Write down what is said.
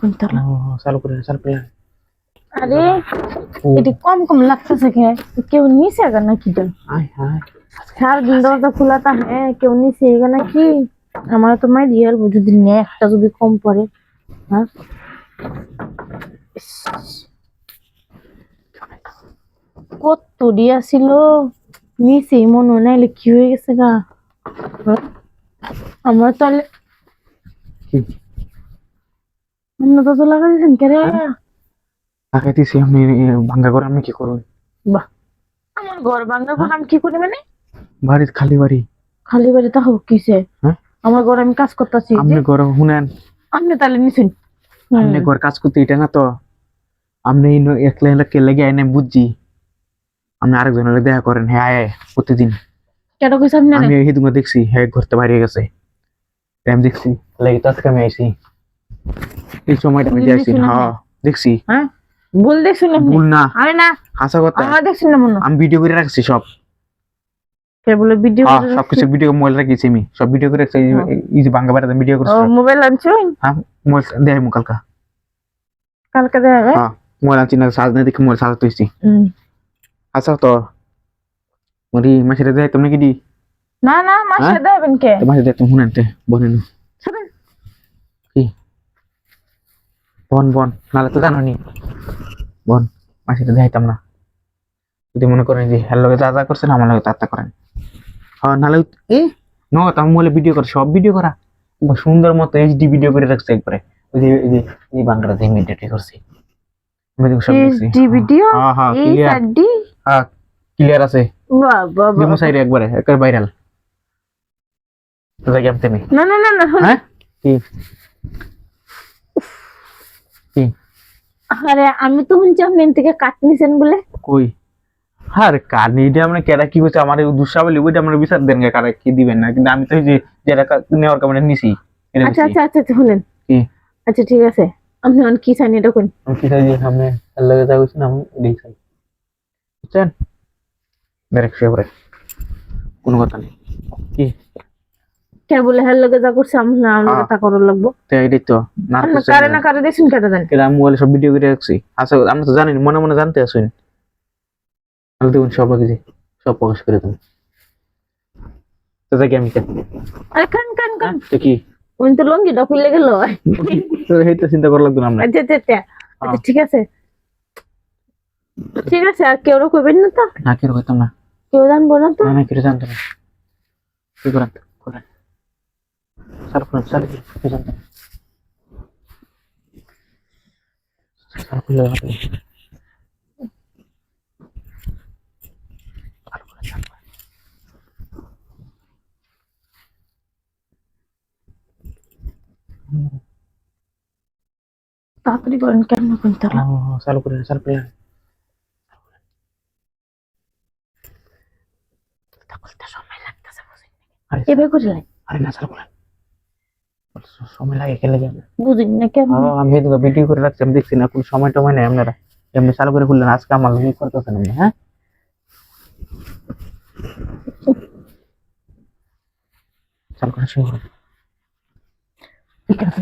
কোনতলা ও, চালু করে চালু করে আরে ও, এটি কম কম লাগতেছে কে কেউ নিছে গা নাকি তো আয় আয় সারাদিন দরজা খোলা তা হ্যাঁ কেউ নিছে গা নাকি আমার তো মাই রিয়াল যদি নেয় একটা যদি কম পড়ে হ্যাঁ ইস। কত দিয়া ছিল নিছে মনে হয় নাইলে কি হয়ে গেছে গা হ্যাঁ? আমরা তাহলে আমরা তো লাগা দিয়েছেন কে রে? টাকা দিছি আপনি ভাঙ্গা করে আমি কি করুন বাহ। আমার ঘর ভাঙা ঘর আমি কি করি মানে? বাড়ি খালি বাড়ি। খালি বাড়ি তা হোক কিসে? হ্যাঁ। আমার ঘর আমি কাজ করতেছি আপনি ঘর শুনেন। আপনি তাহলে নিছেন। আপনি ঘর কাজ করতে এটা না তো। আপনি একলা একলা কে লেগে আইনে বুঝছি। আপনি আরেকজনের লগে দেখা করেন হ্যাঁ আয় প্রতিদিন। কেন কইছ আপনি? আমি এই দেখছি হ্যাঁ ঘুরতে বাইরে গেছে। আমি দেখছি লেগে তো আজকে আমি আইছি। এই সময়টা আমি শুনে হ্যাঁ দেখছি। হ্যাঁ? বল আপনি ভুল না। আরে না। হাসা কথা। আমার না মনে। আমি ভিডিও করে রাখছি সব। কে বলে ভিডিও হ্যাঁ সবকিছু ভিডিও মোবাইল রাখিছি আমি। সব ভিডিও করে রাখছি। এই যে- এই যে বাঙ্গা বাড়িতে ভিডিও করছি মোবাইল আনছেন হ্যাঁ মোবাইল মু কালকা। হ্যাঁ মোবাইল আনছি না সাজ না দেখে মোবাইল হুম। আচ্ছা তো। মরি দেয় তুমি কি দি? না না মাসে হ্যাঁ? দেবেন কে? মাসে দেয় তুমি শুনেন বনেন শুনুন কি বন বন নালে তো জানো নি বন মাসে তো দেখাইতাম না। যদি মনে করেন যে হ্যার লগে যা যা করছেন আমার লগে তা তা করেন। হ্যাঁ নালে এ নো আমি মোবাইলে ভিডিও করে সব ভিডিও করা। সুন্দর মতো এইচডি ভিডিও করে রাখছে একবারে। ওই যে এই যে এই বাংলাতে ইমিডিয়েটলি করছি। আমি সব দেখছি। এইচডি ভিডিও হ্যাঁ হ্যাঁ ক্লিয়ার সাডি হ্যাঁ ক্লিয়ার আছে। বাহ বাহ বাহ। সাইডে একবারে একবার ভাইরাল তো যাই আমি না না না না হ্যাঁ? কি? আরে আমি তো শুনছি আপনি থেকে কাট নিছেন বলে। কই? আর কারণ এটা আমরা কেরা কি করছে আমার দুঃসাবলি ওইটা আমরা বিচার দেন গে কারা কি দিবেন না? কিন্তু আমি তো যে যেটা নেওয়ার কারণে নিছি আচ্ছা আচ্ছা আচ্ছা আচ্ছা শুনেন। কি? আচ্ছা ঠিক আছে। আপনি অন কি চান এটা কোন কি চাই যে সামনে আর লাগে যা করছি না আমি এটাই চাই। বুঝছেন? মেরে ফেভারে কোনো কথা নেই। কি? কে বলে হ্যাঁ লগে যা করছে আমরা হ্যাঁ। তা করার লাগবো? তো এটাই তো না কারে না। না। কারে কেটে দেন। আমি মোবাইলে সব ভিডিও করে রাখছি। আচ্ছা আমরা তো জানি মনে মনে জানতে আসুন আমি দেখুন সব কিছু সব প্রকাশ করে দেবো। তো দেখি আমি কেন আরে কান কান কান। তো কি? ওই তো খুলে গেল। তো এইটা চিন্তা করা লাগতো না আমরা। আচ্ছা আচ্ছা আচ্ছা। আচ্ছা। ঠিক আছে। ঠিক আছে আর কেউ কইবেন না তো? না কেউ করতাম না। কেউ জানব না তো? না না কেউ জানতো না। কি করেন স্যার করেন স্যার কি জানতো না স্যার খুলে রাখেন স্যার করেন, স্যার করেন। তাড়াতাড়ি করেন কেন কোন তারা ও, চালু করে চালু করে সময় লাগতেছে বুঝিনি আরে এবার করিলেন আরে না চালু করে সময় লাগে খেলে যাবে। বুঝিনি না কেন আমি তো ভিডিও করে রাখছি আমি দেখছি না কোনো সময় টময় নেই আপনারা। এমনি চালু করে খুললেন আজকে আমার লুঙ্গি করতেছেন আপনি হ্যাঁ? চালু করে শুরু করুন ঠিক আছে